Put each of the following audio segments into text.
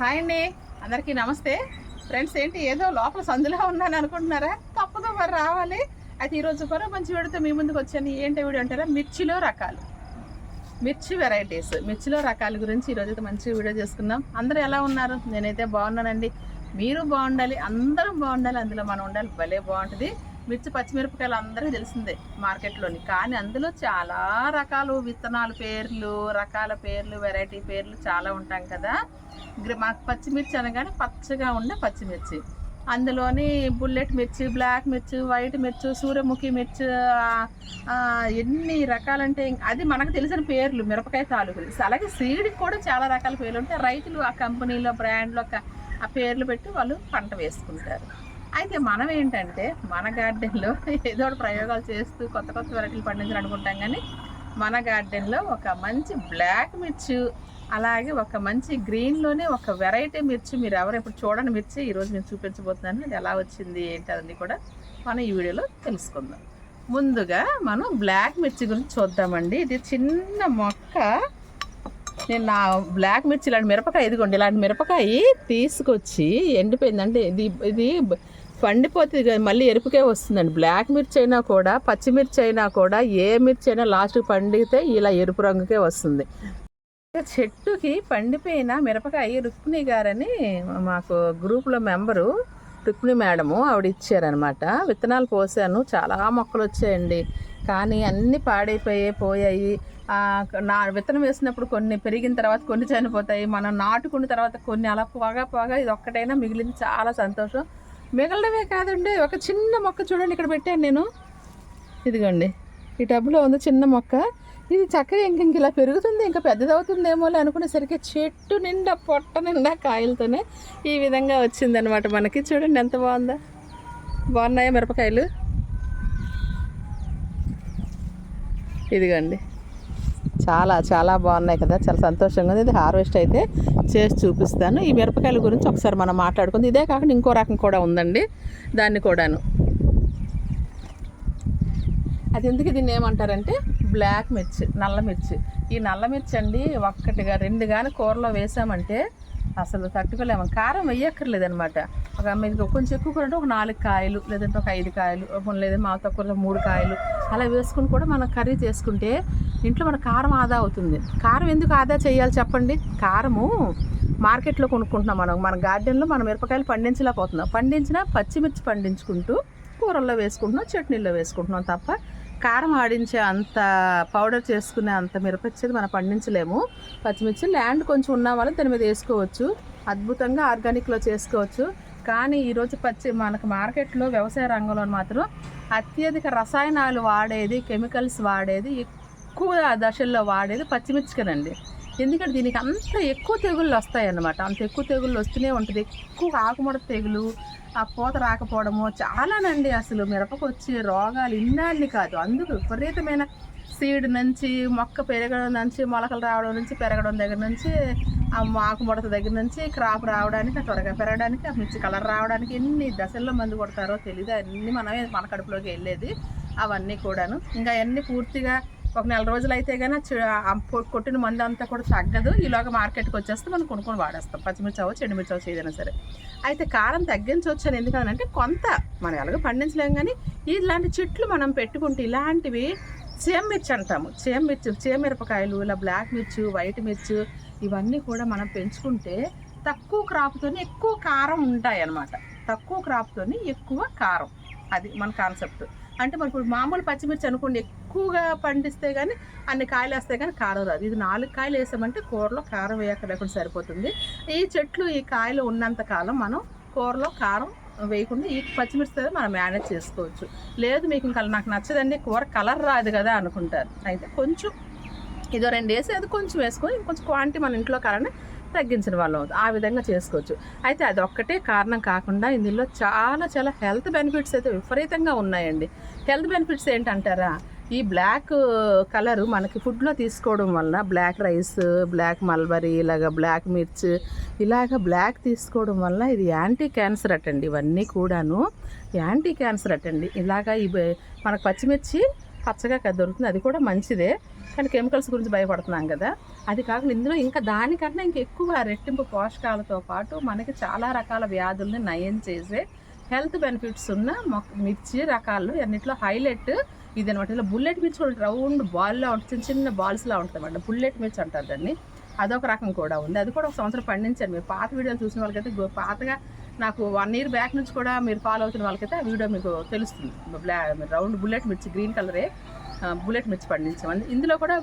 Hi అండి. అందరికీ నమస్తే. ఫ్రెండ్స్ ఏంటి ఏదో లోపల సందులో ఉన్నాను అనుకుంటున్నారా? తప్పదు మరి రావాలి. అయితే ఈరోజు కూడా మంచి వీడియోతో మీ ముందుకు వచ్చాను. ఏంటి వీడియో అంటారా? మిర్చిలో రకాలు. మిర్చి వెరైటీస్. మిర్చిలో రకాల గురించి ఈరోజు అయితే మంచి వీడియో చేసుకుందాం. అందరూ ఎలా ఉన్నారు? నేనైతే బాగున్నానండి. మీరు బాగుండాలి అందరం బాగుండాలి. అందులో మనం ఉండాలి. భలే బాగుంటుంది. మిర్చి పచ్చిమిరపకాయలు అందరికీ తెలిసిందే మార్కెట్లోని. కానీ అందులో చాలా రకాలు విత్తనాలు పేర్లు రకాల పేర్లు వెరైటీ పేర్లు చాలా ఉంటాం కదా. మాకు పచ్చిమిర్చి అనగానే పచ్చగా ఉండే పచ్చిమిర్చి. అందులోని బుల్లెట్ మిర్చి బ్లాక్ మిర్చి వైట్ మిర్చి సూర్యముఖి మిర్చి ఎన్ని రకాలంటే అది మనకు తెలిసిన పేర్లు మిరపకాయ తాలూకులు అలాగే సీడ్కి కూడా చాలా రకాల పేర్లు ఉంటాయి. రైతులు ఆ కంపెనీలో బ్రాండ్లో ఆ పేర్లు పెట్టి వాళ్ళు పంట వేసుకుంటారు. అయితే మనం ఏంటంటే మన గార్డెన్లో ఏదో ఒకటి ప్రయోగాలు చేస్తూ కొత్త కొత్త వెరైటీలు పండించాలి అనుకుంటాం కానీ మన గార్డెన్లో ఒక మంచి బ్లాక్ మిర్చి అలాగే ఒక మంచి గ్రీన్లోనే ఒక వెరైటీ మిర్చి మీరు ఎవరు ఇప్పుడు చూడని మిర్చి ఈరోజు నేను చూపించబోతున్నాను. అది ఎలా వచ్చింది ఏంటి అదని కూడా మనం ఈ వీడియోలో తెలుసుకుందాం. ముందుగా మనం బ్లాక్ మిర్చి గురించి చూద్దామండి. ఇది చిన్న మొక్క. నేను నా బ్లాక్ మిర్చి ఇలాంటి మిరపకాయ ఇదిగోండి ఇలాంటి మిరపకాయ తీసుకొచ్చి ఎండిపోయిందంటే ఇది ఇది పండిపోతుంది కదా మళ్ళీ ఎరుపుకే వస్తుందండి. బ్లాక్ మిర్చి అయినా కూడా పచ్చిమిర్చి అయినా కూడా ఏ మిర్చి అయినా లాస్ట్కి పండితే ఇలా ఎరుపు రంగుకే వస్తుంది. చెట్టుకి పండిపోయిన మిరపకాయ రుక్మిణి గారని మాకు గ్రూప్లో మెంబరు రుక్మిణి మేడము ఆవిడ ఇచ్చారనమాట విత్తనాలు పోసాను చాలా మొక్కలు వచ్చాయండి. కానీ అన్నీ పాడైపోయాయి పోయాయి. నా విత్తనం వేసినప్పుడు కొన్ని పెరిగిన తర్వాత కొన్ని చనిపోతాయి. మనం నాటుకున్న తర్వాత కొన్ని అలా పోగా పోగా ఇది ఒక్కటైనా మిగిలింది. చాలా సంతోషం. మిగలడమే కాదండి. ఒక చిన్న మొక్క చూడండి. ఇక్కడ పెట్టాను నేను. ఇదిగోండి. ఈ టబ్లో ఉంది చిన్న మొక్క. ఇది చక్కగా ఇంక ఇంక ఇలా పెరుగుతుంది. ఇంకా పెద్దదవుతుందేమో అని అనుకునేసరికి చెట్టు నిండా పొట్ట నిండా కాయలతోనే ఈ విధంగా వచ్చిందనమాట మనకి. చూడండి ఎంత బాగుందా. బాగున్నాయా మిరపకాయలు? ఇదిగోండి. చాలా చాలా బాగున్నాయి కదా. చాలా సంతోషంగా ఉంది. ఇది హార్వెస్ట్ అయితే చేసి చూపిస్తాను. ఈ మిరపకాయల గురించి ఒకసారి మనం మాట్లాడుకుంది. ఇదే కాకుండా ఇంకో రకం కూడా ఉందండి. దాన్ని కూడాను. అది ఎందుకు దీన్ని ఏమంటారంటే బ్లాక్ మిర్చి నల్ల మిర్చి. ఈ నల్ల మిర్చి అండి ఒక్కటిగా రెండు కానీ కూరలో వేసామంటే అసలు తట్టుకోలేము. కారం వేయక్కర్లేదు అనమాట ఒక మీకు కొంచెం ఎక్కువ కూర అంటే ఒక నాలుగు కాయలు లేదంటే ఒక ఐదు కాయలు లేదంటే మా తక్కువ మూడు కాయలు అలా వేసుకుని కూడా మనం కర్రీ చేసుకుంటే ఇంట్లో మన కారం ఆదా అవుతుంది. కారం ఎందుకు ఆదా చేయాలి చెప్పండి? కారము మార్కెట్లో కొనుక్కుంటున్నాం మనం. మన గార్డెన్లో మనం మిరపకాయలు పండించలేకపోతున్నాం పండించినా పచ్చిమిర్చి పండించుకుంటూ కూరల్లో వేసుకుంటున్నాం చట్నీల్లో వేసుకుంటున్నాం తప్ప కారం ఆడించే అంత పౌడర్ చేసుకునే అంత మిరపచ్చేది మనం పండించలేము. పచ్చిమిర్చి ల్యాండ్ కొంచెం ఉన్న వాళ్ళు దాని మీద వేసుకోవచ్చు. అద్భుతంగా ఆర్గానిక్లో చేసుకోవచ్చు. కానీ ఈరోజు పచ్చి మనకు మార్కెట్లో వ్యవసాయ రంగంలో మాత్రం అత్యధిక రసాయనాలు వాడేది కెమికల్స్ వాడేది ఎక్కువ దశల్లో వాడేది పచ్చిమిర్చికనండి. ఎందుకంటే దీనికి అంత ఎక్కువ తెగుళ్ళు వస్తాయన్నమాట. అంత ఎక్కువ తెగుళ్ళు వస్తూనే ఉంటుంది. ఎక్కువ ఆకుముడత తెగులు ఆ పూత రాకపోవడము చాలానండి అసలు మిరపకు వచ్చే రోగాలు ఇన్నాళ్ళు కాదు. అందుకు విపరీతమైన సీడ్ నుంచి మొక్క పెరగడం నుంచి మొలకలు రావడం నుంచి పెరగడం దగ్గర నుంచి ఆ ఆకుముడత దగ్గర నుంచి క్రాప్ రావడానికి త్వరగా పెరగడానికి ఆ మిర్చి కలర్ రావడానికి ఎన్ని దశల్లో మందు కొడతారో తెలియదు అన్నీ మనమే మన కడుపులోకి వెళ్ళేది అవన్నీ కూడాను. ఇంకా అవన్నీ పూర్తిగా ఒక నెల రోజులు అయితే కానీ కొట్టిన మందు అంతా కూడా తగ్గదు. ఈలోగా మార్కెట్కి వచ్చేస్తే మనం కొనుక్కొని వాడేస్తాం. పచ్చిమిర్చి అవ్వచ్చు ఎండుమిర్చి అవ్వచ్చు ఏదైనా సరే. అయితే కారం తగ్గించవచ్చు అని ఎందుకనంటే కొంత మనం ఎలాగో పండించలేం కానీ ఇలాంటి చెట్లు మనం పెట్టుకుంటే ఇలాంటివి చేమ మిర్చి అంటాము. చేమ మిర్చి చేమ మిరపకాయలు ఇలా బ్లాక్ మిర్చి వైట్ మిర్చి ఇవన్నీ కూడా మనం పెంచుకుంటే తక్కువ క్రాప్తోనే ఎక్కువ కారం ఉంటాయి అన్నమాట తక్కువ క్రాప్తోనే ఎక్కువ కారం. అది మన కాన్సెప్ట్. అంటే మనకు మామూలు పచ్చిమిర్చి అనుకోండి ఎక్కువగా పండిస్తే కానీ అన్ని కాయలు వేస్తే కానీ కారం రాదు. ఇది నాలుగు కాయలు వేసామంటే కూరలో కారం వేయక లేకుండా సరిపోతుంది. ఈ చెట్లు ఈ కాయలు ఉన్నంత కాలం మనం కూరలో కారం వేయకుండా ఈ పచ్చిమిర్చి మనం మేనేజ్ చేసుకోవచ్చు. లేదు మీకు ఇంకా నాకు నచ్చదండి కూర కలర్ రాదు కదా అనుకుంటారు. అయితే కొంచెం ఇదో రెండు వేసి అది కొంచెం వేసుకొని ఇంకొంచెం క్వాంటిటీ మన ఇంట్లో కారణం తగ్గించిన వాళ్ళం. అవుతుంది ఆ విధంగా చేసుకోవచ్చు. అయితే అది ఒక్కటే కారణం కాకుండా ఇందులో చాలా చాలా హెల్త్ బెనిఫిట్స్ అయితే విపరీతంగా ఉన్నాయండి. హెల్త్ బెనిఫిట్స్ ఏంటంటారా? ఈ బ్లాక్ కలర్ మనకి ఫుడ్లో తీసుకోవడం వల్ల బ్లాక్ రైస్ బ్లాక్ మల్బరీ ఇలాగ బ్లాక్ మిర్చ్ ఇలాగ బ్లాక్ తీసుకోవడం వల్ల ఇది యాంటీ క్యాన్సర్ అటండి ఇవన్నీ కూడాను. యాంటీ క్యాన్సర్ అటండి. ఇలాగ ఇవి మనకు పచ్చిమిర్చి పచ్చగా కదా దొరుకుతుంది అది కూడా మంచిదే. కానీ కెమికల్స్ గురించి భయపడుతున్నాం కదా. అది కాకుండా ఇందులో ఇంకా దానికన్నా ఇంకా ఎక్కువ రెట్టింపు పోషకాలతో పాటు మనకి చాలా రకాల వ్యాధుల్ని నయం చేసే హెల్త్ బెనిఫిట్స్ ఉన్న మొక్క మిర్చి రకాలు అన్నింటిలో హైలైట్ ఇది అనమాట ఇలా బుల్లెట్ మిర్చి కూడా రౌండ్ బాల్లో ఉంటుంది చిన్న చిన్న బాల్స్లా ఉంటుంది అనమాట బుల్లెట్ మిర్చి అంటారు దాన్ని. అదొక రకం కూడా ఉంది. అది కూడా ఒక సంవత్సరం పండించండి మీరు పాత వీడియోలు చూసిన వాళ్ళకైతే పాతగా నాకు వన్ ఇయర్ బ్యాక్ నుంచి కూడా మీరు ఫాలో అవుతున్న వాళ్ళకైతే ఆ వీడియో మీకు తెలుస్తుంది. బ్లా రౌండ్ బుల్లెట్ మిర్చి గ్రీన్ కలరే బుల్లెట్ మిర్చి పండించాం ఇందులో కూడా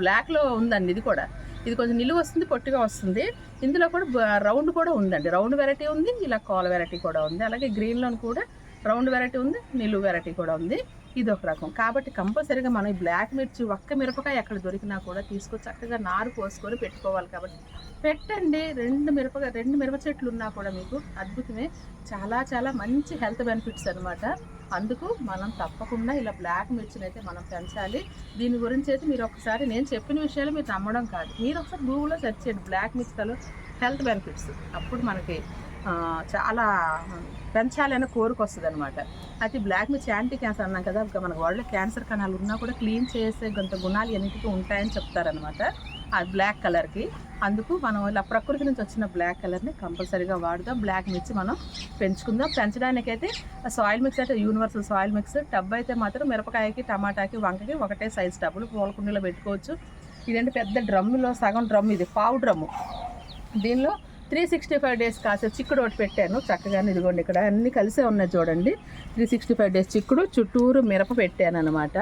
బ్లాక్లో ఉందండి ఇది కూడా. ఇది కొంచెం నిలువ వస్తుంది పొట్టిగా వస్తుంది. ఇందులో కూడా రౌండ్ కూడా ఉందండి. రౌండ్ వెరైటీ ఉంది ఇలా కాల్ వెరైటీ కూడా ఉంది. అలాగే గ్రీన్లో కూడా రౌండ్ వెరైటీ ఉంది నిలువు వెరైటీ కూడా ఉంది. ఇది ఒక రకం. కాబట్టి కంపల్సరీగా మనం ఈ బ్లాక్ మిర్చి ఒక్క మిరపకాయ ఎక్కడ దొరికినా కూడా తీసుకొని చక్కగా నారు పోసుకొని పెట్టుకోవాలి కాబట్టి. పెట్టండి. రెండు మిరపకాయ రెండు మిరప చెట్లు ఉన్నా కూడా మీకు అద్భుతమే. చాలా చాలా మంచి హెల్త్ బెనిఫిట్స్ అన్నమాట. అందుకు మనం తప్పకుండా ఇలా బ్లాక్ మిర్చిని అయితే మనం పెంచాలి. దీని గురించి అయితే మీరు ఒకసారి నేను చెప్పిన విషయాలు మీరు నమ్మడం కాదు. మీరు ఒకసారి గూగుల్లో సెర్చ్ చేయండి బ్లాక్ మిర్చిలో హెల్త్ బెనిఫిట్స్. అప్పుడు మనకి చాలా పెంచాలని కోరిక వస్తుంది అనమాట అయితే బ్లాక్ మిర్చి యాంటీ క్యాన్సర్ అన్నాం కదా మన వరల్డ్ క్యాన్సర్ కణాలు ఉన్నా కూడా క్లీన్ చేసే కొంత గుణాలు ఎన్నిటికీ ఉంటాయని చెప్తారనమాట ఆ బ్లాక్ కలర్కి. అందుకు మనం ఇలా ప్రకృతి నుంచి వచ్చిన బ్లాక్ కలర్ని కంపల్సరీగా వాడుదాం. బ్లాక్ మిర్చి మనం పెంచుకుందాం. పెంచడానికైతే సాయిల్ మిక్స్ అయితే యూనివర్సల్ సాయిల్ మిక్స్. టబ్ అయితే మాత్రం మిరపకాయకి టమాటాకి వంకకి ఒకటే సైజ్ టబ్బులు పూల కుండీలో పెట్టుకోవచ్చు. ఇదంటే పెద్ద డ్రమ్ములో సగం డ్రమ్ ఇది పావు డ్రమ్ము. దీనిలో త్రీ సిక్స్టీ ఫైవ్ డేస్ కాసే చిక్కుడు ఒకటి పెట్టాను. చక్కగా ఇదిగోండి ఇక్కడ అన్ని కలిసే ఉన్నాయి చూడండి. త్రీ సిక్స్టీ ఫైవ్ డేస్ చిక్కుడు చుట్టూరు మిరప పెట్టాను అనమాట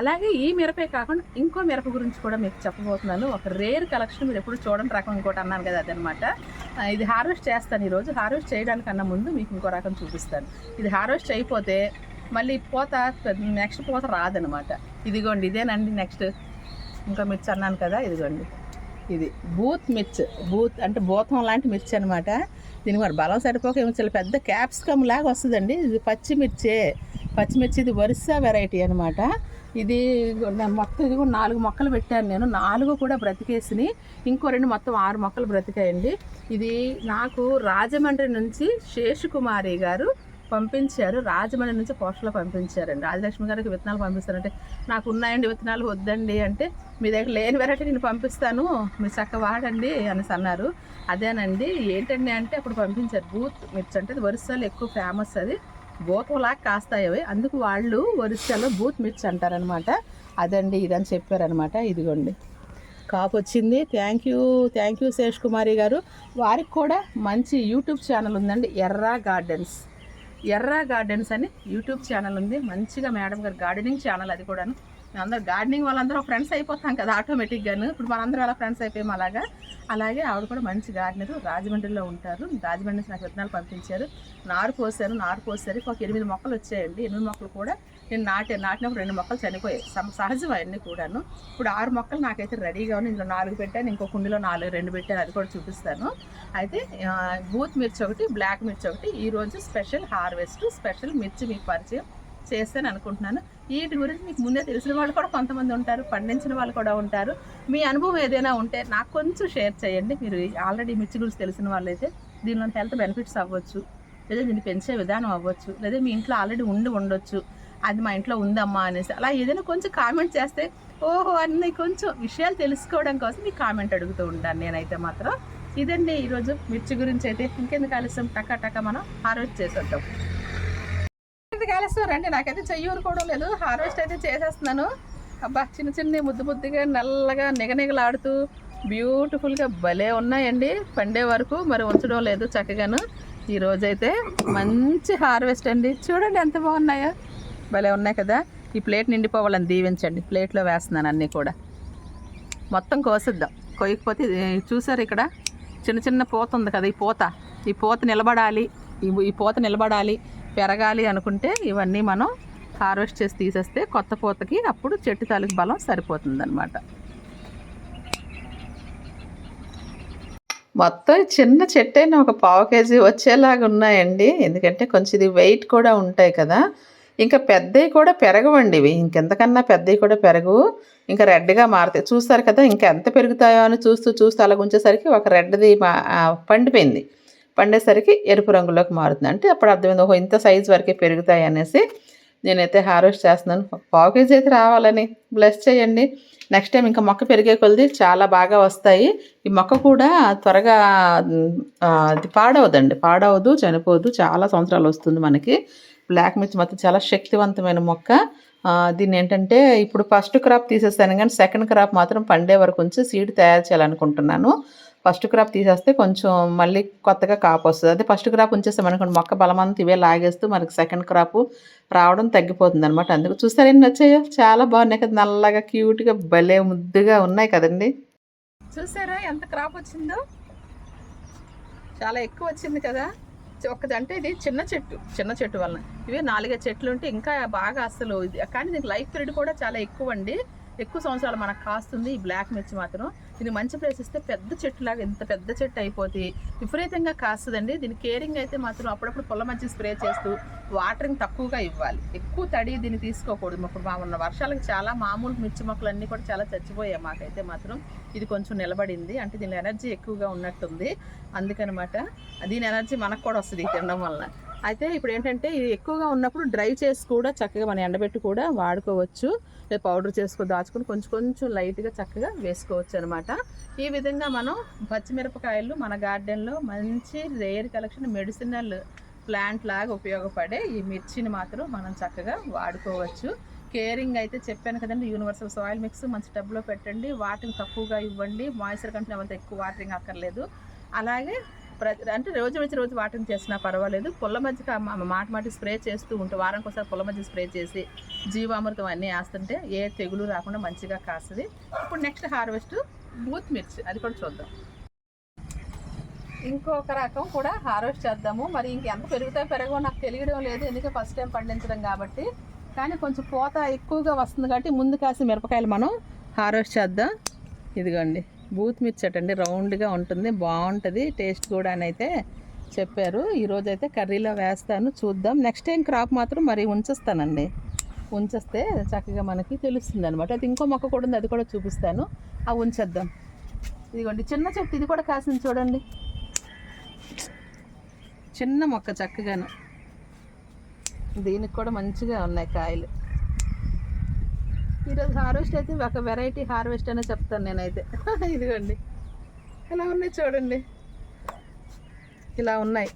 అలాగే ఈ మిరపే కాకుండా ఇంకో మిరప గురించి కూడా మీకు చెప్పబోతున్నాను. ఒక రేర్ కలెక్షన్ మీరు ఎప్పుడు చూడండి రకం ఇంకోటి అన్నాను కదా అదనమాట ఇది హార్వెస్ట్ చేస్తాను ఈరోజు. హార్వెస్ట్ చేయడానికన్నా ముందు మీకు ఇంకో రకం చూపిస్తాను. ఇది హార్వెస్ట్ అయిపోతే మళ్ళీ పోత నెక్స్ట్ పోత రాదనమాట ఇదిగోండి ఇదేనండి నెక్స్ట్. ఇంకా మిర్చి అన్నాను కదా ఇదిగోండి. ఇది బూత్ మిర్చ్ బూత్ అంటే బూతం లాంటి మిర్చి అనమాట దీనికి మరి బలం సరిపోక ఏమి చాలా పెద్ద క్యాప్సికమ్ లాగా వస్తుందండి. ఇది పచ్చిమిర్చే పచ్చిమిర్చి ఇది వరుస వెరైటీ అనమాట ఇది నా మొత్తం ఇది కూడా నాలుగు మొక్కలు పెట్టాను నేను. నాలుగు కూడా బ్రతికేసినాయి. ఇంకో రెండు మొత్తం ఆరు మొక్కలు బ్రతికాయండి. ఇది నాకు రాజమండ్రి నుంచి శేషుకుమారి గారు పంపించారు. రాజమండ్రి నుంచి పోస్టర్లో పంపించారండి. రాజలక్ష్మి గారికి విత్తనాలు పంపిస్తారంటే నాకు ఉన్నాయండి విత్తనాలు వద్దండి అంటే మీ దగ్గర లేని వెరైటీ నేను పంపిస్తాను మీరు చక్క వాడండి అనేసి అన్నారు. అదేనండి. ఏంటండి అంటే అప్పుడు పంపించారు. బూత్ మిర్చి అంటే అది ఎక్కువ ఫేమస్ అది. బోతంలాగా కాస్తాయి అవి. అందుకు వాళ్ళు ఒరిస్సాలో బూత్ మిర్చి అంటారనమాట అదండి ఇదని చెప్పారనమాట ఇదిగోండి. కాపు వచ్చింది. Thank you thank you Sesh Kumari గారు. వారికి కూడా మంచి యూట్యూబ్ ఛానల్ ఉందండి. ఎర్రా గార్డెన్స్. ఎర్రా గార్డెన్స్ అని యూట్యూబ్ ఛానల్ ఉంది. మంచిగా మేడం గారు గార్డెనింగ్ ఛానల్ అది కూడాను. అందరూ గార్డెనింగ్ వాళ్ళందరూ ఫ్రెండ్స్ అయిపోతాం కదా ఆటోమేటిక్గాను. ఇప్పుడు మనందరం అలా ఫ్రెండ్స్ అయిపోయాం అలాగా. అలాగే ఆవిడ కూడా మంచి గార్డెనర్ రాజమండ్రిలో ఉంటారు. రాజమండ్రి నుంచి నాకు విత్తనాలు పంపించారు. నారు పోసాను నారు పోసారు ఒక ఎనిమిది మొక్కలు వచ్చాయండి. ఎనిమిది మొక్కలు కూడా నేను నాటే నాటినప్పుడు రెండు మొక్కలు చనిపోయాయి. సహజం అవన్నీ కూడాను. ఇప్పుడు ఆరు మొక్కలు నాకైతే రెడీగా ఉన్నాయి. ఇందులో నాలుగు పెట్టాను. ఇంకో కుండీలో నాలుగు రెండు పెట్టాను. అది కూడా చూపిస్తాను. అయితే బూత్ మిర్చి ఒకటి బ్లాక్ మిర్చి ఒకటి ఈరోజు స్పెషల్ హార్వెస్ట్ స్పెషల్ మిర్చి మీకు పరిచయం చేస్తాను అనుకుంటున్నాను. వీటి గురించి మీకు ముందే తెలిసిన వాళ్ళు కూడా కొంతమంది ఉంటారు. పండించిన వాళ్ళు కూడా ఉంటారు. మీ అనుభవం ఏదైనా ఉంటే నాకు కొంచెం షేర్ చేయండి. మీరు ఆల్రెడీ మిర్చి గురించి తెలిసిన వాళ్ళైతే దీనిలో హెల్త్ బెనిఫిట్స్ అవ్వచ్చు. లేదా దీన్ని పెంచే విధానం అవ్వచ్చు. లేదా మీ ఇంట్లో ఆల్రెడీ ఉండి ఉండొచ్చు. అది మా ఇంట్లో ఉందమ్మా అనేసి. అలా ఏదైనా కొంచెం కామెంట్ చేస్తే ఓహో అన్ని కొంచెం విషయాలు తెలుసుకోవడం కోసం మీ కామెంట్ అడుగుతూ ఉంటాను నేనైతే మాత్రం. ఇదండి ఈరోజు మిర్చి గురించి అయితే. ఇంకెందుకు ఆలస్యం? టక టక మనం హార్వెస్ట్ చేసేద్దాం. ఇంతకు ఆలస్యం? రండి నాకైతే చెయ్యి ఊరుకోవడం లేదు. హార్వెస్ట్ అయితే చేసేస్తున్నాను. అబ్బా చిన్న చిన్న ముద్దు ముద్దుగా నల్లగా నిగనిగలాడుతూ బ్యూటిఫుల్గా భలే ఉన్నాయండి. పండే వరకు మరి ఉంచడం లేదు చక్కగాను. ఈరోజైతే మంచి హార్వెస్ట్ అండి. చూడండి ఎంత బాగున్నాయో. భలే ఉన్నాయి కదా. ఈ ప్లేట్ నిండిపోవాలని దీవించండి. ప్లేట్లో వేస్తున్నాను అన్నీ కూడా. మొత్తం కోసిద్దాం. కొయ్యకపోతే చూసారు ఇక్కడ? చిన్న చిన్న పూత ఉంది కదా ఈ పూత. ఈ పూత నిలబడాలి. ఈ ఈ పూత నిలబడాలి పెరగాలి అనుకుంటే ఇవన్నీ మనం హార్వెస్ట్ చేసి తీసేస్తే కొత్త పూతకి అప్పుడు చెట్టు తాలూకు బలం సరిపోతుందనమాట మొత్తం చిన్న చెట్టు అయినా ఒక పావు కేజీ వచ్చేలాగా ఉన్నాయండి. ఎందుకంటే కొంచెం ఇది వెయిట్ కూడా ఉంటాయి కదా. ఇంకా పెద్దవి కూడా పెరగవండి ఇవి. ఇంకెంతకన్నా పెద్దవి కూడా పెరగవు. ఇంకా రెడ్గా మారుతాయి. చూస్తారు కదా ఇంకా ఎంత పెరుగుతాయో అని చూస్తూ చూస్తూ అలా ఉంచేసరికి ఒక రెడ్ది మా పండిపోయింది. పండేసరికి ఎరుపు రంగులోకి మారుతుంది. అంటే అప్పుడు అర్థమైంది ఓహో ఇంత సైజు వరకే పెరుగుతాయి అనేసి నేనైతే హార్వెస్ట్ చేస్తున్నాను. పావు కేజీ అయితే రావాలని బ్లెస్ చేయండి. నెక్స్ట్ టైం ఇంకా మొక్క పెరిగే కొలది చాలా బాగా వస్తాయి. ఈ మొక్క కూడా త్వరగా అది పాడవదండి. పాడవదు చనిపోదు. చాలా సంవత్సరాలు వస్తుంది మనకి. బ్లాక్ మిర్చి మాత్రం చాలా శక్తివంతమైన మొక్క. దీన్ని ఏంటంటే ఇప్పుడు ఫస్ట్ క్రాప్ తీసేస్తాను కానీ సెకండ్ క్రాప్ మాత్రం పండే వరకు ఉంచి సీడ్ తయారు చేయాలనుకుంటున్నాను. ఫస్ట్ క్రాప్ తీసేస్తే కొంచెం మళ్ళీ కొత్తగా కాపు వస్తుంది. అదే ఫస్ట్ క్రాప్ ఉంచేసామనుకోండి మొక్క బలమంతా ఇవే లాగేస్తూ మనకి సెకండ్ క్రాప్ రావడం తగ్గిపోతుంది అనమాట అందుకు చూస్తారు ఎన్ని వచ్చాయో? చాలా బాగున్నాయి కదా నల్లగా క్యూట్గా భలే ముద్దుగా ఉన్నాయి కదండి. చూసారా ఎంత క్రాప్ వచ్చిందో? చాలా ఎక్కువ వచ్చింది కదా. ఒక్కది అంటే ఇది చిన్న చెట్టు చిన్న చెట్టు వలన. ఇవి నాలుగే చెట్లు ఉంటే ఇంకా బాగా అసలు ఇది. కానీ దీనికి లైఫ్ పీరియడ్ కూడా చాలా ఎక్కువ అండి ఎక్కువ సంవత్సరాలు మనకు కాస్తుంది ఈ బ్లాక్ మిర్చి మాత్రం. దీన్ని మంచి ప్లేస్ ఇస్తే పెద్ద చెట్టులాగా ఎంత పెద్ద చెట్టు అయిపోతే విపరీతంగా కాస్తుందండి. దీని కేరింగ్ అయితే మాత్రం అప్పుడప్పుడు పొల మధ్య స్ప్రే చేస్తూ వాటరింగ్ తక్కువగా ఇవ్వాలి. ఎక్కువ తడి దీన్ని తీసుకోకూడదు. ఇప్పుడు మా ఉన్న వర్షాలకు చాలా మామూలు మిర్చి మొక్కలు అన్నీ కూడా చాలా చచ్చిపోయాయి మాకైతే మాత్రం. ఇది కొంచెం నిలబడింది. అంటే దీని ఎనర్జీ ఎక్కువగా ఉన్నట్టుంది. అందుకనమాట దీని ఎనర్జీ మనకు కూడా వస్తుంది తినడం వల్ల అయితే ఇప్పుడు ఏంటంటే ఇది ఎక్కువగా ఉన్నప్పుడు డ్రై చేసి కూడా చక్కగా మనం ఎండబెట్టి కూడా వాడుకోవచ్చు. లేదా పౌడర్ చేసుకొని దాచుకొని కొంచెం కొంచెం లైట్గా చక్కగా వేసుకోవచ్చు అనమాట ఈ విధంగా మనం పచ్చిమిరపకాయలు మన గార్డెన్లో మంచి రేర్ కలెక్షన్ మెడిసినల్ ప్లాంట్ లాగా ఉపయోగపడే ఈ మిర్చిని మాత్రం మనం చక్కగా వాడుకోవచ్చు. కేరింగ్ అయితే చెప్పాను కదండి యూనివర్సల్ సాయిల్ మిక్స్ మంచి టబ్లో పెట్టండి. వాటిని తక్కువగా ఇవ్వండి. మాయిశ్చర్ కంటే అంత ఎక్కువ వాటరింగ్ అక్కర్లేదు. అలాగే ప్రతి అంటే రోజు వచ్చి రోజు వాటింగ్ చేసినా పర్వాలేదు. పుల్ల మధ్య మాట మాటి స్ప్రే చేస్తూ ఉంటే వారానికి ఒకసారి పుల్ల మధ్య స్ప్రే చేసి జీవామృతం అన్నీ వేస్తుంటే ఏ తెగులు రాకుండా మంచిగా కాస్తుంది. ఇప్పుడు నెక్స్ట్ హార్వెస్ట్ బూత్ మిర్చి అది కూడా చూద్దాం. ఇంకొక రకం కూడా హార్వెస్ట్ చేద్దాము. మరి ఇంకెంత పెరుగుతాయి పెరగవో నాకు తెలియడం లేదు. ఎందుకంటే ఫస్ట్ టైం పండించడం కాబట్టి. కానీ కొంచెం పూత ఎక్కువగా వస్తుంది కాబట్టి ముందు కాసి మిరపకాయలు మనం హార్వెస్ట్ చేద్దాం. ఇదిగోండి. బూత్ మిర్చట్ అండి రౌండ్గా ఉంటుంది బాగుంటుంది టేస్ట్ కూడా అని అయితే చెప్పారు. ఈరోజు అయితే కర్రీలో వేస్తాను చూద్దాం. నెక్స్ట్ టైం క్రాప్ మాత్రం మరి ఉంచేస్తానండి. ఉంచేస్తే చక్కగా మనకి తెలుస్తుంది అనమాట అది ఇంకో మొక్క కూడా ఉంది అది కూడా చూపిస్తాను. ఆ ఉంచేద్దాం. ఇదిగోండి చిన్న చెట్టు ఇది కూడా కాసింది చూడండి. చిన్న మొక్క చక్కగాను. దీనికి కూడా మంచిగా ఉన్నాయి కాయలు. ఈరోజు హార్వెస్ట్ అయితే ఒక వెరైటీ హార్వెస్ట్ అనే చెప్తాను నేనైతే. ఇదిగోండి. ఎలా ఉన్నాయి చూడండి. ఇలా ఉన్నాయి.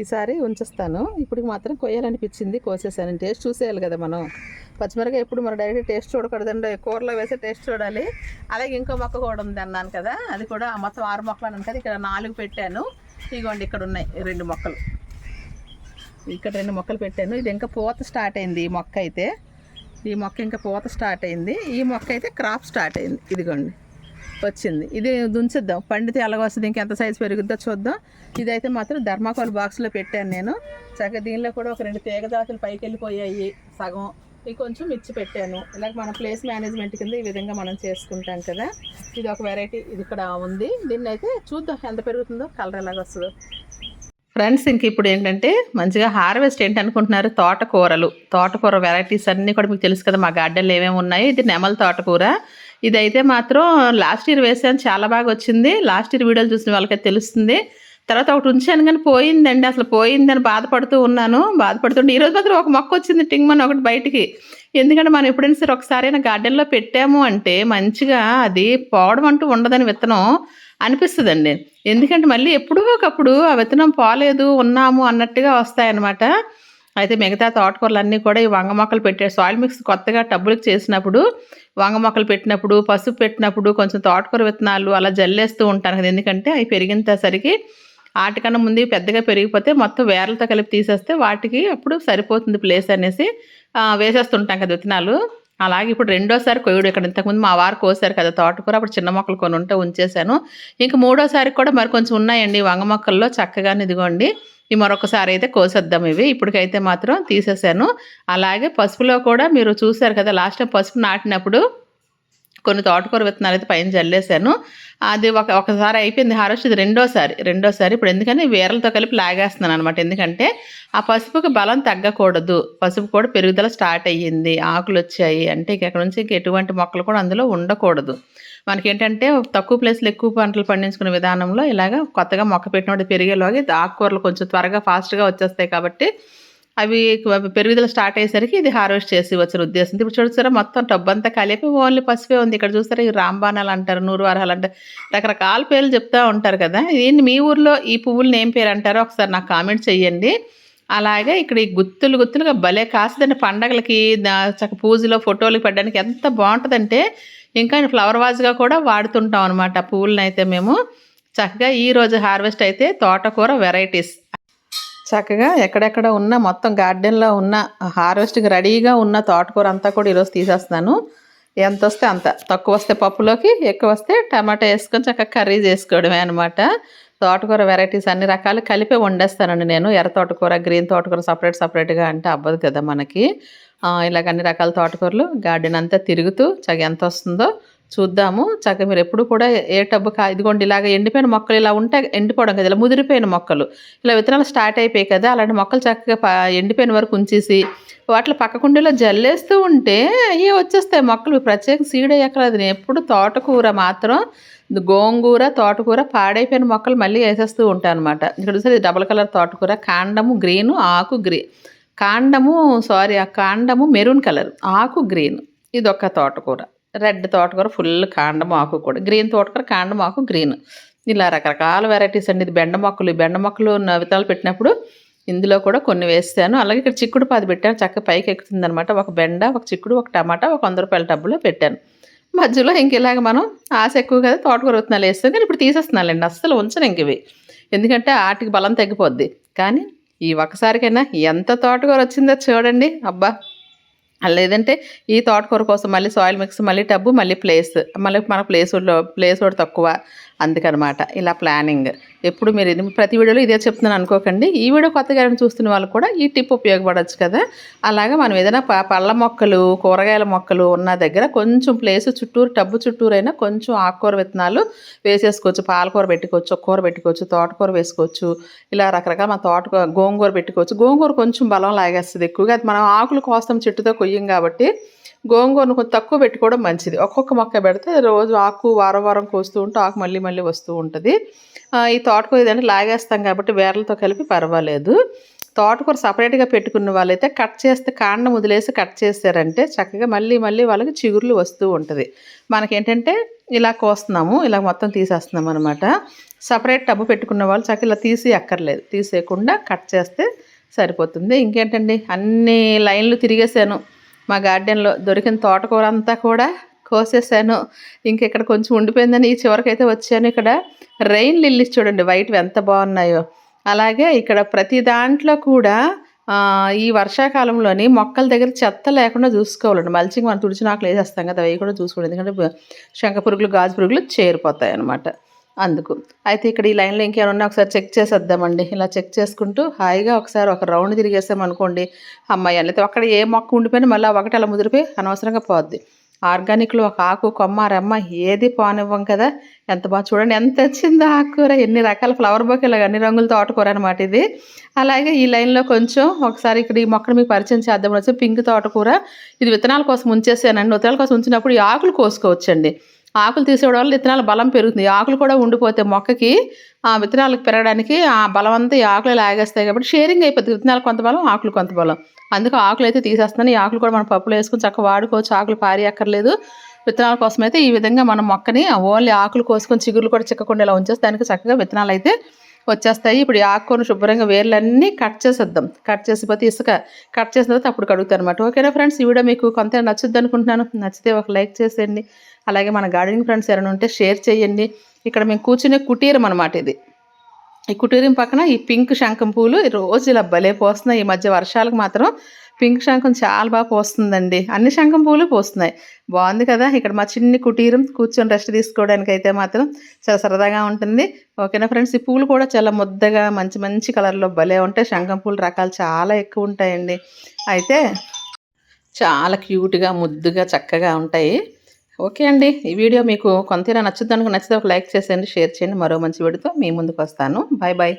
ఈసారి ఉంచేస్తాను. ఇప్పుడు మాత్రం కొయ్యాలనిపించింది కోసేసాను. టేస్ట్ చూసేయాలి కదా మనం. పచ్చిమిరకాయ ఎప్పుడు మనం డైరెక్ట్ టేస్ట్ చూడకూడదండి. కూరలో వేసే టేస్ట్ చూడాలి. అలాగే ఇంకో మొక్క కూడా ఉంది అన్నాను కదా. అది కూడా మొత్తం ఆరు మొక్కలు అన్నాను కదా. ఇక్కడ నాలుగు పెట్టాను. ఇగోండి ఇక్కడ ఉన్నాయి రెండు మొక్కలు. ఇక్కడ రెండు మొక్కలు పెట్టాను. ఇది ఇంకా పూత స్టార్ట్ అయింది ఈ మొక్క అయితే. ఈ మొక్క ఇంకా పూత స్టార్ట్ అయింది. ఈ మొక్క అయితే క్రాప్ స్టార్ట్ అయింది. ఇదిగోండి. వచ్చింది. ఇది దుంచుద్దాం. పండితే ఎలాగ వస్తుంది ఇంకెంత సైజు పెరుగుద్దో చూద్దాం. ఇదైతే మాత్రం ధర్మాకోల్ బాక్స్లో పెట్టాను నేను. చక్కగా దీనిలో కూడా ఒక రెండు తీగదాతులు పైకి వెళ్ళిపోయాయి సగం. ఇది కొంచెం మిర్చి పెట్టాను. ఇలాగ మన ప్లేస్ మేనేజ్మెంట్ కింద ఈ విధంగా మనం చేసుకుంటాం కదా. ఇది ఒక వెరైటీ ఇది ఇక్కడ ఉంది. దీన్ని అయితే చూద్దాం ఎంత పెరుగుతుందో కలర్ ఎలాగ వస్తుందో. ఫ్రెండ్స్ ఇంక ఇప్పుడు ఏంటంటే మంచిగా హార్వెస్ట్ ఏంటనుకుంటున్నారు? తోటకూరలు. తోటకూర వెరైటీస్ అన్నీ కూడా మీకు తెలుసు కదా మా గార్డెన్లో ఏమేమి ఉన్నాయి? ఇది నెమల తోటకూర. ఇదైతే మాత్రం లాస్ట్ ఇయర్ వేసాను చాలా బాగా వచ్చింది. లాస్ట్ ఇయర్ వీడియోలు చూసిన వాళ్ళకైతే తెలుస్తుంది. తర్వాత ఒకటి ఉంచాను కానీ పోయిందండి అసలు పోయిందని బాధపడుతూ ఉన్నాను. బాధపడుతుంటే ఈరోజు మాత్రం ఒక మొక్క వచ్చింది టింగ్మని ఒకటి బయటికి. ఎందుకంటే మనం ఎప్పుడైనా సరే ఒకసారి గార్డెన్లో పెట్టాము అంటే మంచిగా అది పోవడం అంటూ ఉండదని విత్తనం. అనిపిస్తుందండి. ఎందుకంటే మళ్ళీ ఎప్పుడో ఒకప్పుడు ఆ విత్తనం పోలేదు ఉన్నాము అన్నట్టుగా వస్తాయన్నమాట. అయితే మిగతా తోటకూరలు అన్నీ కూడా ఈ వంగ మొక్కలు పెట్టే సాయిల్ మిక్స్ కొత్తగా టబ్బులకు చేసినప్పుడు వంగ మొక్కలు పెట్టినప్పుడు పసుపు పెట్టినప్పుడు కొంచెం తోటకూర విత్తనాలు అలా జల్లేస్తూ ఉంటాను కదా. ఎందుకంటే అవి పెరిగినసరికి వాటికన్నా ముందు పెద్దగా పెరిగిపోతే మొత్తం వేర్లతో కలిపి తీసేస్తే వాటికి అప్పుడు సరిపోతుంది ప్లేస్ అనేసి వేసేస్తుంటాం కదా విత్తనాలు. అలాగే ఇప్పుడు రెండోసారి కొయ్యడు ఇక్కడ ఇంతకుముందు మా వారు కోసారు కదా తోటకూర అప్పుడు చిన్న మొక్కలు కొని ఉంటే ఉంచేశాను. ఇంక మూడోసారి కూడా మరి కొంచెం ఉన్నాయండి వంగ మొక్కల్లో చక్కగా ఇదిగోండి. ఈ మరొకసారి అయితే కోసేద్దాం ఇవి. ఇప్పటికైతే మాత్రం తీసేసాను అలాగే పసుపులో కూడా మీరు చూసారు కదా లాస్ట్ టైం పసుపు నాటినప్పుడు కొన్ని తోటకూర విత్తనాలు అయితే పైన జల్లేశాను. అది ఒక ఒకసారి అయిపోయింది హార్వెస్ట్ ఇది రెండోసారి రెండోసారి. ఇప్పుడు ఎందుకని వేరలతో కలిపి లాగేస్తున్నాను అనమాట ఎందుకంటే ఆ పసుపుకి బలం తగ్గకూడదు. పసుపు కూడా పెరుగుదల స్టార్ట్ అయ్యింది. ఆకులు వచ్చాయి. అంటే ఇక్కడ నుంచి ఎటువంటి మొక్కలు కూడా అందులో ఉండకూడదు. మనకి ఏంటంటే తక్కువ ప్లేస్లో ఎక్కువ పంటలు పండించుకునే విధానంలో ఇలాగ కొత్తగా మొక్క పెట్టినప్పుడు పెరిగేలోకి ఆకుకూరలు కొంచెం త్వరగా ఫాస్ట్గా వచ్చేస్తాయి కాబట్టి అవి పెరుగుదల స్టార్ట్ అయ్యేసరికి ఇది హార్వెస్ట్ చేసి వచ్చిన ఉద్దేశం. ఇప్పుడు చూస్తారా మొత్తం టబ్ అంతా కలిపి ఓన్లీ పసుపే ఉంది. ఇక్కడ చూస్తారా ఈ రాంబాణాలు అంటారు నూరు వారాలు అంటారు రకరకాల పేర్లు చెప్తూ ఉంటారు కదా. ఏంటి మీ ఊర్లో ఈ పువ్వులు ఏం పేరు అంటారో ఒకసారి నాకు కామెంట్ చేయండి అలాగే ఇక్కడ ఈ గుత్తులు గుత్తులుగా భలే కాస్తుందండి పండగలకి చక్క పూజలో ఫోటోలకి పెట్టడానికి ఎంత బాగుంటుందంటే ఇంకా ఫ్లవర్ వాజ్గా కూడా వాడుతుంటాం అనమాట పువ్వులను అయితే మేము చక్కగా ఈరోజు హార్వెస్ట్ అయితే తోటకూర వెరైటీస్. చక్కగా ఎక్కడెక్కడ ఉన్న మొత్తం గార్డెన్లో ఉన్న హార్వెస్ట్కి రెడీగా ఉన్న తోటకూర అంతా కూడా ఈరోజు తీసేస్తున్నాను. ఎంత వస్తే అంత. తక్కువ వస్తే పప్పులోకి ఎక్కువ వస్తే టమాటా వేసుకొని చక్కగా కర్రీ చేసుకోవడమే అనమాట తోటకూర వెరైటీస్ అన్ని రకాలు కలిపి వండేస్తానండి నేను. ఎర్ర తోటకూర గ్రీన్ తోటకూర సపరేట్ సపరేట్గా అంటే అవ్వదు కదా మనకి. ఇలాగ అన్ని రకాల తోటకూరలు గార్డెన్ అంతా తిరుగుతూ చగ ఎంత వస్తుందో చూద్దాము. చక్కగా మీరు ఎప్పుడు కూడా ఏ టబ్బు కా ఇదిగోండి ఇలాగ ఎండిపోయిన మొక్కలు ఇలా ఉంటే ఎండిపోవడం కదా ఇలా ముదిరిపోయిన మొక్కలు. ఇలా విత్తనాలు స్టార్ట్ అయిపోయాయి కదా అలాంటి మొక్కలు చక్కగా ఎండిపోయిన వరకు ఉంచేసి వాటిలో పక్క కుండీలో జల్లేస్తూ ఉంటే అవి వచ్చేస్తాయి మొక్కలు. ప్రత్యేక సీడ్ అయ్యక్కర్లేదు నేను ఎప్పుడు తోటకూర మాత్రం గోంగూర తోటకూర పాడైపోయిన మొక్కలు మళ్ళీ వేసేస్తూ ఉంటాను అనమాట ఇక్కడ చూసారు డబల్ కలర్ తోటకూర కాండము గ్రీను ఆకు గ్రీన్ కాండము సారీ ఆ కాండము మెరూన్ కలర్ ఆకు గ్రీన్. ఇది ఒక తోటకూర. రెడ్ తోటకూర ఫుల్ కాండం ఆకు కూడా. గ్రీన్ తోటకూర కాండం ఆకు గ్రీన్. ఇలా రకరకాల వెరైటీస్ అండి. ఇది బెండ మొక్కలు. బెండ మొక్కలు నవితాలు పెట్టినప్పుడు ఇందులో కూడా కొన్ని వేస్తాను. అలాగే ఇక్కడ చిక్కుడు పాది పెట్టాను. చక్కగా పైకి ఎక్కుతుంది అనమాట ఒక బెండ ఒక చిక్కుడు ఒక టమాటా ఒక వంద రూపాయల టబ్బులో పెట్టాను. మధ్యలో ఇంక ఇలాగ మనం ఆశ ఎక్కువ కదా తోటకూర విత్తనాలు వేస్తాను కానీ ఇప్పుడు తీసేస్తున్నానండి అస్సలు ఉంచను ఇంక ఇవి. ఎందుకంటే ఆటికి బలం తగ్గిపోద్ది. కానీ ఈ ఒక్కసారికైనా ఎంత తోటకూర వచ్చిందో చూడండి. అబ్బా! లేదంటే ఈ తోటకూర కోసం మళ్ళీ సాయిల్ మిక్స్ మళ్ళీ టబ్బు మళ్ళీ ప్లేస్ మళ్ళీ మన ప్లేస్ ప్లేస్ కూడా తక్కువ. అందుకనమాట ఇలా ప్లానింగ్. ఎప్పుడు మీరు ఇది ప్రతి వీడియోలో ఇదే చెప్తున్నాను అనుకోకండి. ఈ వీడియో కొత్తగా చూస్తున్న వాళ్ళు కూడా ఈ టిప్ ఉపయోగపడవచ్చు కదా. అలాగే మనం ఏదైనా పళ్ళ మొక్కలు కూరగాయల మొక్కలు ఉన్న దగ్గర కొంచెం ప్లేస్ చుట్టూరు టబ్బు చుట్టూరైనా కొంచెం ఆకుకూర విత్తనాలు వేసేసుకోవచ్చు. పాలకూర పెట్టుకోవచ్చు కూర పెట్టుకోవచ్చు తోటకూర వేసుకోవచ్చు. ఇలా రకరకాల మన తోటకూర గోంగూర పెట్టుకోవచ్చు. గోంగూర కొంచెం బలం లాగేస్తుంది ఎక్కువగా. మనం ఆకులు కోస్తాం చెట్టుతో కొయ్యం కాబట్టి గోంగూరను కొంచెం తక్కువ పెట్టుకోవడం మంచిది. ఒక్కొక్క మొక్క పెడితే రోజు ఆకు వారం వారం కోస్తూ ఉంటే ఆకు మళ్ళీ మళ్ళీ వస్తూ ఉంటుంది. ఈ తోటకూర ఏదంటే లాగేస్తాం కాబట్టి వేర్లతో కలిపి పర్వాలేదు. తోటకూర సపరేట్గా పెట్టుకున్న వాళ్ళైతే కట్ చేస్తే కాండం వదిలేసి కట్ చేస్తారంటే చక్కగా మళ్ళీ మళ్ళీ వాళ్ళకి చిగుర్లు వస్తూ ఉంటుంది. మనకేంటంటే ఇలా కోస్తున్నాము ఇలా మొత్తం తీసేస్తున్నాం అనమాట సపరేట్ టబ్బు పెట్టుకున్న వాళ్ళు చక్కగా ఇలా తీసి అక్కర్లేదు తీసేయకుండా కట్ చేస్తే సరిపోతుంది. ఇంకేంటండి? అన్ని లైన్లు తిరిగేసాను మా గార్డెన్లో దొరికిన తోటకూర అంతా కూడా కోసేసాను. ఇంకెక్కడ కొంచెం ఉండిపోయిందని ఈ చివరికైతే వచ్చాను. ఇక్కడ రెయిన్ లిల్లీస్ చూడండి వైట్వి ఎంత బాగున్నాయో. అలాగే ఇక్కడ ప్రతి దాంట్లో కూడా ఈ వర్షాకాలంలోని మొక్కల దగ్గర చెత్త లేకుండా చూసుకోవాలండి. మల్చింగ్ మనం తుడిచినాకులు వేసేస్తాం కదా అవి కూడా చూసుకోండి. ఎందుకంటే శంఖ పురుగులు గాజు పురుగులు చేరిపోతాయి అన్నమాట అందుకు. అయితే ఇక్కడ ఈ లైన్లో ఇంకేమన్నా ఒకసారి చెక్ చేసేద్దామండి. ఇలా చెక్ చేసుకుంటూ హాయిగా ఒకసారి ఒక రౌండ్ తిరిగేసామనుకోండి అమ్మాయి అయితే అక్కడ ఏ మొక్క ఉండిపోయినా మళ్ళీ ఒకటి అలా ముదిరిపోయి అనవసరంగా పోద్ది. ఆర్గానిక్లో ఒక ఆకు కొమ్మ రెమ్మ ఏది పోనివ్వం కదా ఎంత బాగా చూడండి ఎంత వచ్చిందో ఆకుకూర ఎన్ని రకాల ఫ్లవర్ బొకేలు అన్ని రంగుల తోటకూర అనమాట ఇది. అలాగే ఈ లైన్లో కొంచెం ఒకసారి ఇక్కడ ఈ మొక్కను మీకు పరిచయం చేద్దాం వచ్చి పింక్ తోటకూర ఇది విత్తనాల కోసం ఉంచేసానండి. విత్తనాల కోసం ఉంచినప్పుడు ఈ ఆకులు కోసుకోవచ్చండి. ఆకులు తీసేయడం వల్ల విత్తనాల బలం పెరుగుతుంది. ఆకులు కూడా ఉండిపోతే మొక్కకి ఆ విత్తనాలకు పెరగడానికి ఆ బలం అంతా ఈ ఆకులు లాగేస్తాయి కాబట్టి షేరింగ్ అయిపోతుంది. విత్తనాలు కొంత బలం ఆకులు కొంత బలం. అందుకు ఆకులు అయితే తీసేస్తాను ఈ ఆకులు కూడా మనం పప్పులు వేసుకుని చక్కగా వాడుకోవచ్చు. ఆకులు పారి అక్కర్లేదు విత్తనాల కోసం అయితే ఈ విధంగా మనం మొక్కని ఓన్లీ ఆకులు కోసుకొని చిగురులు కూడా చిక్కకుండా ఇలా ఉంచేసి దానికి చక్కగా విత్తనాలు అయితే వచ్చేస్తాయి. ఇప్పుడు ఈ ఆకుకూరను శుభ్రంగా వేర్లన్నీ కట్ చేసేద్దాం. కట్ చేసిపోతే ఇసుక కట్ చేసిన తర్వాత అప్పుడు కడుగుతాను అనమాట ఓకేనా ఫ్రెండ్స్? ఈ వీడియో మీకు కొంత నచ్చుద్ది అనుకుంటున్నాను. నచ్చితే ఒక లైక్ చేసేయండి. అలాగే మన గార్డెనింగ్ ఫ్రెండ్స్ ఎవరైనా ఉంటే షేర్ చేయండి. ఇక్కడ మేము కూర్చునే కుటీరం అనమాట ఇది. ఈ కుటీరం పక్కన ఈ పింక్ శంఖం పూలు రోజు ఇలా భలే పోస్తున్నాయి. ఈ మధ్య వర్షాలకు మాత్రం పింక్ శంఖం చాలా బాగా పోస్తుందండి. అన్ని శంఖం పూలు పోస్తున్నాయి. బాగుంది కదా? ఇక్కడ మా చిన్ని కుటీరం కూర్చొని రెస్ట్ తీసుకోవడానికి అయితే మాత్రం చాలా సరదాగా ఉంటుంది. ఓకేనా ఫ్రెండ్స్? ఈ పూలు కూడా చాలా ముద్దగా మంచి మంచి కలర్లో భలే ఉంటాయి. శంఖం పూలు రకాలు చాలా ఎక్కువ ఉంటాయండి. అయితే చాలా క్యూట్గా ముద్దుగా చక్కగా ఉంటాయి. ఓకే అండి. ఈ వీడియో మీకు కొంత నచ్చుద్దానికి నచ్చితే ఒక లైక్ చేసేయండి షేర్ చేయండి. మరో మంచి వీడితో మీ ముందుకు వస్తాను. Bye bye